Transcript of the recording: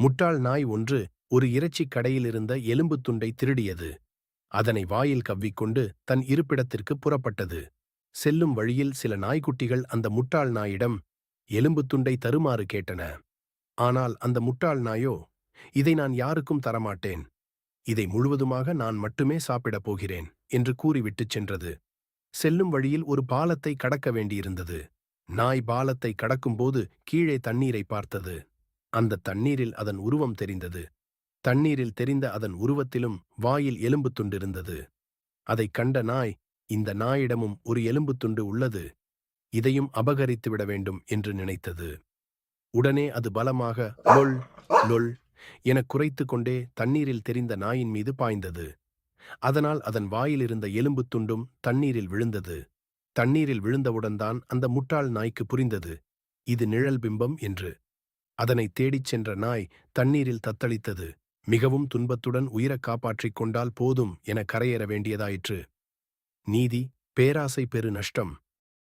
முட்டாள் நாய் ஒன்று ஒரு இறைச்சிக் கடையிலிருந்த எலும்புத் துண்டை திருடியது. அதனை வாயில் கவ்விக்கொண்டு தன் இருப்பிடத்திற்கு புறப்பட்டது. செல்லும் வழியில் சில நாய்க்குட்டிகள் அந்த முட்டாள் நாயிடம் எலும்புத் துண்டை தருமாறு கேட்டன. ஆனால் அந்த முட்டாள் நாயோ இதை நான் யாருக்கும் தரமாட்டேன். இதை முழுவதுமாக நான் மட்டுமே சாப்பிடப் போகிறேன் என்று கூறிவிட்டுச் சென்றது. செல்லும் வழியில் ஒரு பாலத்தை கடக்க வேண்டியிருந்தது. நாய் பாலத்தை கடக்கும்போது கீழே தண்ணீரை பார்த்தது. அந்த தண்ணீரில் அதன் உருவம் தெரிந்தது. தண்ணீரில் தெரிந்த அதன் உருவத்திலும் வாயில் எலும்புத் துண்டிருந்தது அதைக் கண்ட நாய் இந்த நாயிடமும் ஒரு எலும்புத் துண்டு உள்ளது. இதையும் அபகரித்து விட வேண்டும் என்று நினைத்தது. உடனே அது பலமாக லொல் லொல் எனக் குறைத்து கொண்டே தண்ணீரில் தெரிந்த நாயின் மீது பாய்ந்தது. அதனால் அதன் வாயிலிருந்த எலும்புத் துண்டும் தண்ணீரில் விழுந்தது. தண்ணீரில் விழுந்தவுடன்தான் அந்த முட்டாள் நாய்க்கு புரிந்தது. இது நிழல் பிம்பம் என்று. அதனைத் தேடிச் சென்ற நாய் தண்ணீரில் தத்தளித்தது. மிகவும் துன்பத்துடன் உயிரக் காப்பாற்றிக் கொண்டால் போதும் என கரையேற வேண்டியதாயிற்று. நீதி பேராசை பெரு நஷ்டம்.